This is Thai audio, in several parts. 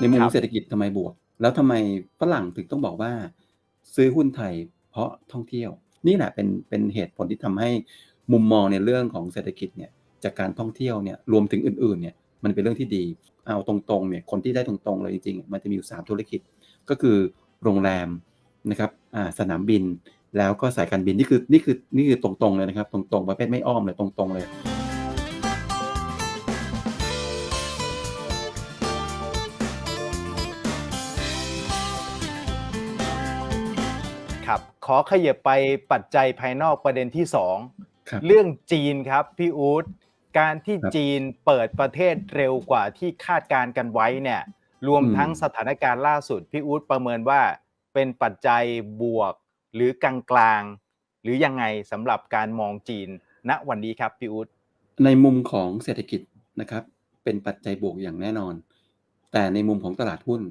ในมุมเศรษฐกิจทำไมบวก แล้วทำไมฝรั่งถึงต้องบอกว่า ซื้อหุ้นไทยเพราะท่องเที่ยว นี่แหละเป็นเป็นเหตุผลที่ทำให้มุมมองในเรื่องของเศรษฐกิจเนี่ยจากการท่องเที่ยวเนี่ยรวมถึงอื่นๆเนี่ยมันเป็นเรื่องที่ดี เอาตรงๆเนี่ยคนที่ได้ตรงๆเลยจริงๆ มันจะมีอยู่สามธุรกิจ ก็คือโรงแรมนะครับสนามบินแล้วก็สายการบินนี่คือนี่คือนี่คือตรงๆเลยนะครับ ตรงๆประเภทไม่อ้อมเลยตรงๆเลย ขอขยับไปปัจจัยภายนอกประเด็นที่ครับ2เรื่องจีนครับพี่อู๊ดการที่ครับจีนเปิดประเทศเร็วกว่าที่คาดการณ์กันไว้เนี่ย รวมอืมทั้งสถานการณ์ล่าสุดพี่อู๊ดประเมินว่าเป็นปัจจัยบวกหรือกลางกลางๆหรือยังไงสำหรับการมองจีนณวันนี้ครับพี่อู๊ดในมุมของเศรษฐกิจนะครับ เป็นปัจจัยบวกอย่างแน่นอน แต่ในมุมของตลาดหุ้น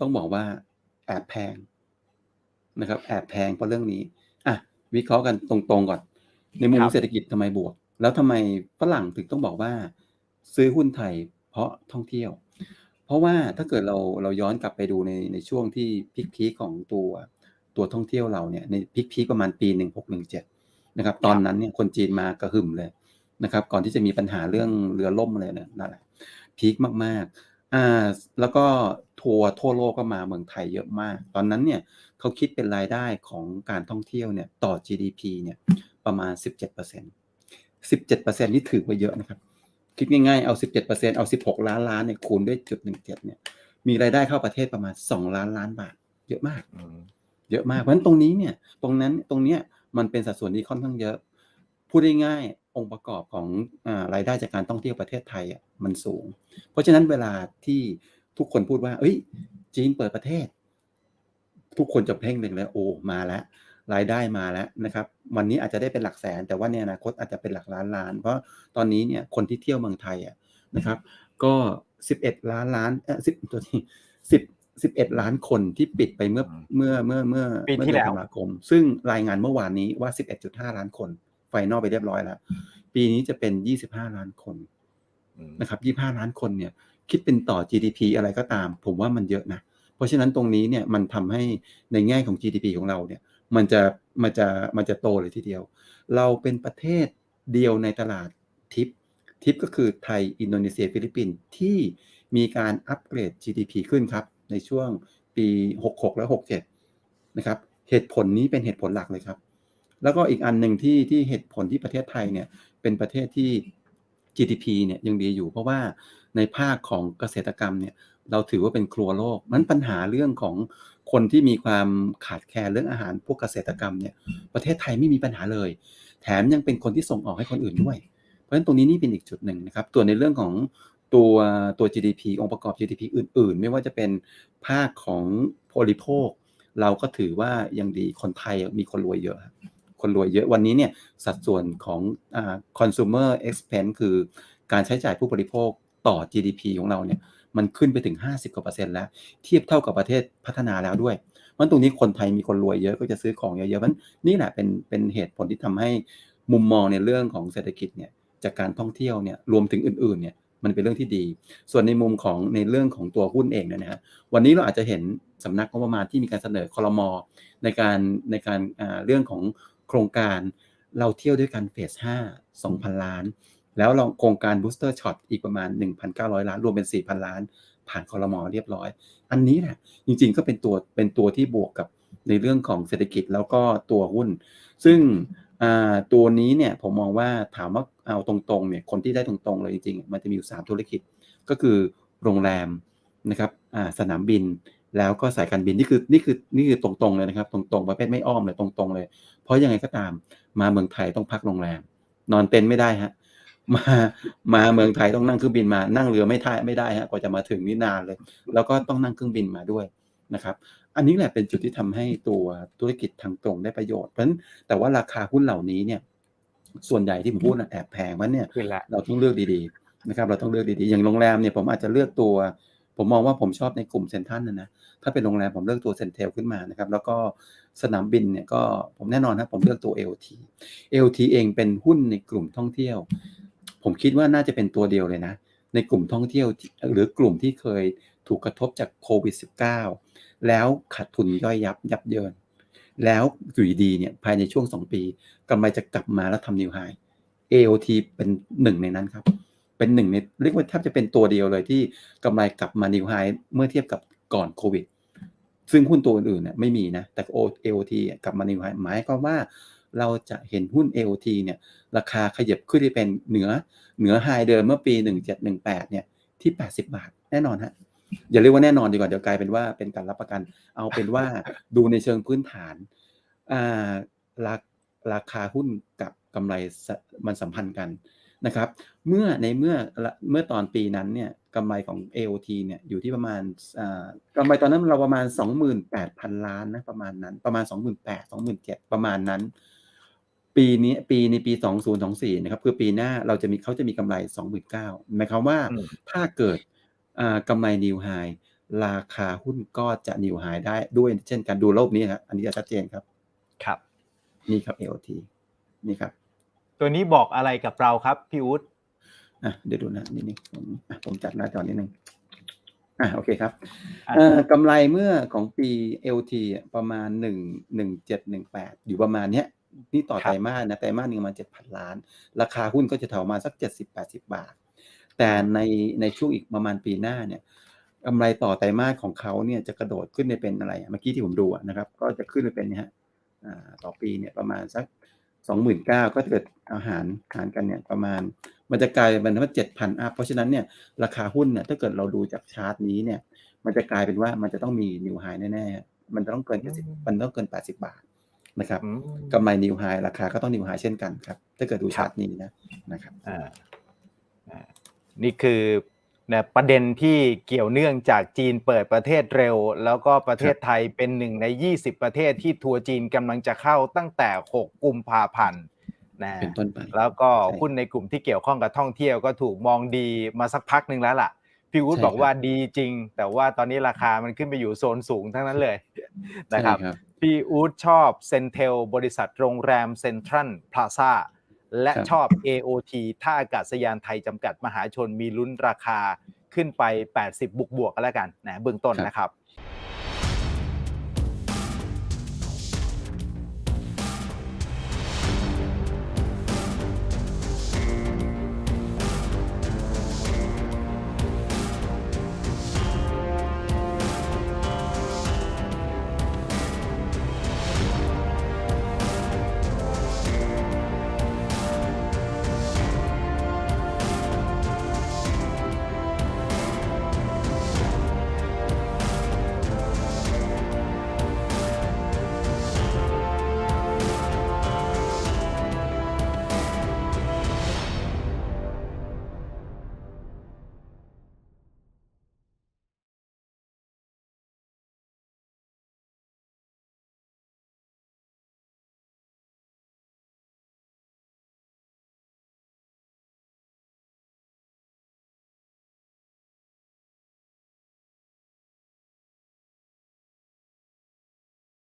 ต้องบอกว่าแอบแพง นะครับแอบแพงเพราะเรื่องนี้อะวิเคราะห์กันตรงๆก่อน ในมุมครับเศรษฐกิจทำไมบวก แล้วทำไมฝรั่งถึงต้องบอกว่า ซื้อหุ้นไทยเพราะท่องเที่ยว เพราะว่าถ้าเกิดเราเราย้อนกลับไปดูในในช่วงที่พิกพีคของตัวตัวท่องเที่ยวเราเนี่ยในพิกพีคประมาณปี 1617นะครับตอนนั้นเนี่ยคนจีนมากระหึ่มเลยนะครับก่อนที่จะมีปัญหาเรื่องเรือล่มอะไรเนี่ยนั่นแหละพีคมากๆอ่าแล้วก็ทัวร์ทั่วโลกก็มาเมืองไทยเยอะมาก ตอนนั้นเนี่ย เขาคิดเป็นรายได้ของการท่องเที่ยวเนี่ยต่อ GDP เนี่ยประมาณ 17% 17%นี่ถือว่าเยอะนะครับ คิดง่ายๆเอา 17%เอา 16 ล้านล้านเนี่ยคูณด้วยจุด17เนี่ยมีรายได้เข้าประเทศประมาณ 2 ล้านล้านบาท เยอะมากเยอะมากเพราะฉะนั้นตรงนี้เนี่ยตรงนั้นตรงเนี้ยมันเป็นสัดส่วนที่ค่อนข้างเยอะ พูดได้ง่ายๆองค์ประกอบของอารายได้จากการท่องเที่ยวประเทศไทยอะมันสูง เพราะฉะนั้นเวลาที่ทุกคนพูดว่า เอ้ย จีนเปิดประเทศ ทุกคนจะเพ่งเล็งเลยโอ้มาแล้วรายได้มาแล้วนะครับ วันนี้อาจจะได้เป็นหลักแสน แต่ว่าในอนาคตอาจจะเป็นหลักล้านล้าน เพราะตอนนี้เนี่ยคนที่เที่ยวเมืองไทยอะนะครับ ก็ 11 ล้านล้านเออสิบตัวที่สิบสิบเอ็ดล้านคนที่ปิดไปเมื่ออืมเมื่อเมื่อเมื่อปีที่เมื่อเดือนแล้วธันวาคม ซึ่งรายงานเมื่อวานนี้ว่า11.5ล้านคนไฟนอลไปเรียบร้อยแล้ว ปีนี้จะเป็น25ล้านคนนะครับ25ล้านคนเนี่ย คิดเป็นต่อ GDP อะไรก็ตาม ผมว่ามันเยอะนะ เพราะฉะนั้นตรงนี้เนี่ยมันทำให้ในแง่ของ GDP ของเราเนี่ยมันจะมันจะมันจะโตเลยทีเดียว เราเป็นประเทศเดียวในตลาดทิปทิปก็คือไทย อินโดนีเซีย ฟิลิปปินส์ที่มีการอัปเกรด GDP ขึ้นครับ ในช่วงปี 66 และ 67 นะครับ เหตุผลนี้เป็นเหตุผลหลักเลยครับ แล้วก็อีกอันหนึ่งที่ที่เหตุผลที่ประเทศไทยเนี่ยเป็นประเทศที่ GDP เนี่ยยังดีอยู่ เพราะว่าในภาคของเกษตรกรรมเนี่ย เราถือว่าเป็นครัวโลกมันปัญหาเรื่องของคนที่มีความขาดแคลนเรื่องอาหารพวกเกษตรกรรมเนี่ยประเทศไทยไม่มีปัญหาเลย แถมยังเป็นคนที่ส่งออกให้คนอื่นด้วย เพราะฉะนั้นตรงนี้นี่เป็นอีกจุดหนึ่งนะครับตัวในเรื่องของตัวตัว GDP องค์ประกอบ GDP อื่น ๆ ไม่ว่าจะเป็นภาคของบริโภค เราก็ถือว่ายังดีคนไทยมีคนรวยเยอะครับคนรวยเยอะวันนี้เนี่ยสัดส่วนของอ่า consumer expense คือการใช้จ่ายผู้บริโภคต่อ GDP ของเราเนี่ย มันขึ้นไปถึง 50กว่าเปอร์เซ็นต์แล้ว เทียบเท่ากับประเทศพัฒนาแล้วด้วยเพราะฉะนั้นตรงนี้คนไทยมีคนรวยเยอะก็จะซื้อของเยอะๆเพราะฉะนั้นนี่แหละเป็นเป็นเหตุผลที่ทำให้มุมมองในเรื่องของเศรษฐกิจเนี่ยจากการท่องเที่ยวเนี่ยรวมถึงอื่นๆเนี่ยมันเป็นเรื่องที่ดี ส่วนในมุมของในเรื่องของตัวหุ้นเองเนี่ยนะฮะวันนี้เราอาจจะเห็นสำนักงบประมาณที่มีการเสนอคอรมอในการในการเรื่องของโครงการเราเที่ยวด้วยกันเฟส5 2,000ล้าน แล้วเราโครงการ booster shot อีกประมาณ 1,900 ล้าน รวมเป็น 4,000 ล้าน ผ่านคอรมอเรียบร้อย อันนี้แหละจริงๆก็เป็นตัวเป็นตัวที่บวกกับในเรื่องของเศรษฐกิจแล้วก็ตัวหุ้น ซึ่งตัวนี้เนี่ยผมมองว่าถามว่าเอาตรงๆเนี่ยคนที่ได้ตรงๆเลยจริงๆ มันจะมีอยู่ 3 ธุรกิจ ก็คือโรงแรมนะครับสนามบินแล้วก็สายการบินนี่คือนี่คือนี่คือตรงๆเลยนะครับ ตรงๆประเภทไม่อ้อมเลยตรงๆเลย เพราะยังไงก็ตามมาเมืองไทยต้องพักโรงแรม นอนเต็นท์ไม่ได้ฮะ มามาเมืองไทยต้องนั่งเครื่องบินมานั่งเรือไม่ท่าไม่ได้ฮะกว่าจะมาถึงนี่นานเลย แล้วก็ต้องนั่งเครื่องบินมาด้วยนะครับ อันนี้แหละเป็นจุดที่ทำให้ตัวธุรกิจทางตรงได้ประโยชน์เพราะฉะนั้นแต่ว่าราคาหุ้นเหล่านี้เนี่ย ส่วนใหญ่ที่ผมพูดน่ะแอบแพงมันเนี่ยขึ้นละเราต้องเลือกดีๆนะครับ เราต้องเลือกดีๆอย่างโรงแรมเนี่ยผมอาจจะเลือกตัว ผมมองว่าผมชอบในกลุ่มเซนทรัลนะนะถ้าเป็นโรงแรมผมเลือกตัวเซนเทลขึ้นมานะครับ แล้วก็สนามบินเนี่ยก็ผมแน่นอนนะผมเลือกตัว LT LT เองเป็นหุ้นในกลุ่มท่องเที่ยว ผมคิดว่าน่าจะเป็นตัวเดียวเลยนะ ในกลุ่มท่องเที่ยวหรือกลุ่มที่เคยถูกกระทบจากโควิด -19 แล้วขาดทุนย่อยยับยับเยิน แล้วอยู่ดีเนี่ยภายในช่วง 2 ปีกำไรจะกลับมาแล้วทำนิวไฮ AOT เป็นหนึ่งในนั้นครับ เป็นหนึ่งในเรียกว่าแทบจะเป็นตัวเดียวเลยที่กำไรกลับมานิวไฮเมื่อเทียบกับก่อนโควิดซึ่งหุ้นตัวอื่นๆเนี่ยไม่มีนะ แต่ AOT อะกลับมานิวไฮหมายความว่า เราจะเห็นหุ้น AOT เนี่ยราคาขยับขึ้นไปเป็นเหนือเหนือไฮเดิมเมื่อปี 1718เนี่ยที่ 80 บาทแน่นอนฮะอย่าเรียกว่าแน่นอนดีกว่าเดี๋ยวกลายเป็นว่าเป็นการรับประกัน เอาเป็นว่าดูในเชิงพื้นฐานาราราคาหุ้นกับกำไรมันสัมพันธ์กันนะครับ เมื่อในเมื่อเมื่อตอนปีนั้นเนี่ยกำไรของ AOT เนี่ยอยู่ที่ประมาณกำไรตอนนั้นเราประมาณ 28,000 ล้านนะประมาณนั้นประมาณ 28,000 27,000 ประมาณนั้น ปีนี้ปีในปี 2024 นะครับคือปีหน้าเราจะมีเขาจะมีกำไร 29,000หมายความว่าอืมถ้าเกิดอ่ากำไรนิวไฮราคาหุ้นก็จะนิวไฮได้ด้วยเช่นกันดูรูปนี้ครับอันนี้จะชัดเจนครับ ครับ นี่ครับ AOT นี่ครับ ตัวนี้บอกอะไรกับเราครับ พี่อู๊ดอะเดี๋ยวดูนะนิดนึงผมอะผมจัดหน้าจอนิดนึงอะโอเคครับอะเอ่อกำไรเมื่อของปี LT อะประมาณหนึ่งหนึ่งเจ็ดหนึ่งแปดอยู่ประมาณเนี้ย นี่ต่อไตรมาสนะไตรมาสหนึ่งประมาณเจ็ดพันล้าน ราคาหุ้นก็จะแถวมาสักเจ็ดสิบแปดสิบาท แต่ในในช่วงอีกประมาณปีหน้าเนี่ยกำไรต่อไตรมาสของเขาเนี่ยจะกระโดดขึ้นไปเป็นอะไรอะเมื่อกี้ที่ผมดูอะนะครับ ก็จะขึ้นไปเป็นเนี่ยฮะอ่าต่อปีเนี่ยประมาณสักสองหมื่นเก้าก็เกิดอาหารหารกันเนี่ยประมาณมันจะกลายเป็นว่าเจ็ดพันอัพเพราะฉะนั้นเนี่ยราคาหุ้นเนี่ยถ้าเกิดเราดูจากชาร์ตนี้เนี่ย มันจะกลายเป็นว่ามันจะต้องมีนิวไฮแน่ๆมันจะต้องเกินเจ็ดสิบมันต้องเกินแปดสิบาท นะครับอืมกำไรนิวไฮราคาก็ต้องนิวไฮเช่นกันครับ ถ้าเกิดดูชาร์ตนี้นะนะครับอ่าอ่านี่คือนะประเด็นที่เกี่ยวเนื่องจากจีนเปิดประเทศเร็ว แล้วก็ประเทศไทยเป็นหนึ่งใน 20 ประเทศที่ทัวร์จีนกำลังจะเข้าตั้งแต่ 6 กุมภาพันธ์นะเป็นต้นไปแล้วก็ใช่หุ้นในกลุ่มที่เกี่ยวข้องกับท่องเที่ยวก็ถูกมองดีมาสักพักหนึ่งแล้วล่ะพี่วุฒิใช่บอกว่าครับดีจริง แต่ว่าตอนนี้ราคามันขึ้นไปอยู่โซนสูงทั้งนั้นเลยนะครับใช่ครับ พี่อู๊ดชอบเซนเทลบริษัทโรงแรมเซ็นทรัลพลาซาและครับชอบ AOT ท่าอากาศยานไทยจำกัดมหาชนมีลุ้นราคาขึ้นไป 80 บวกบวกๆกันแล้วกันนะเบื้องต้นนะครับ